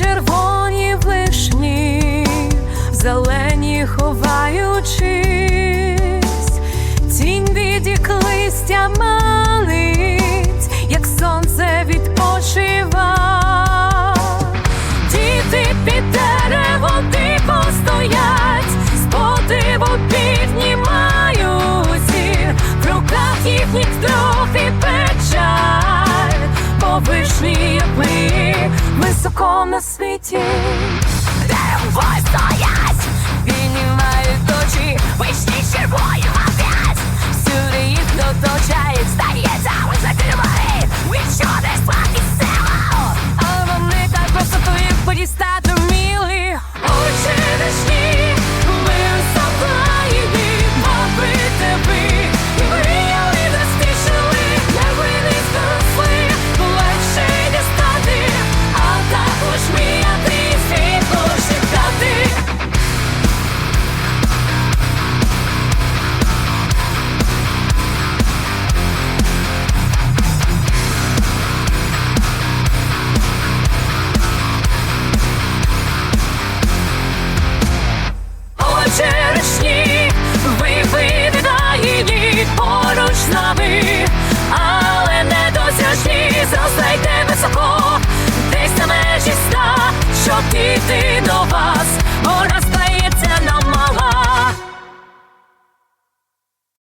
червоні вишні, в зелені ховаючись, тінь відік листя малить, як сонце відпочива, діти під дерево ти постоять, з подиву піднімаються, в руках їхніх трохи найсмішніші дні високо на світі.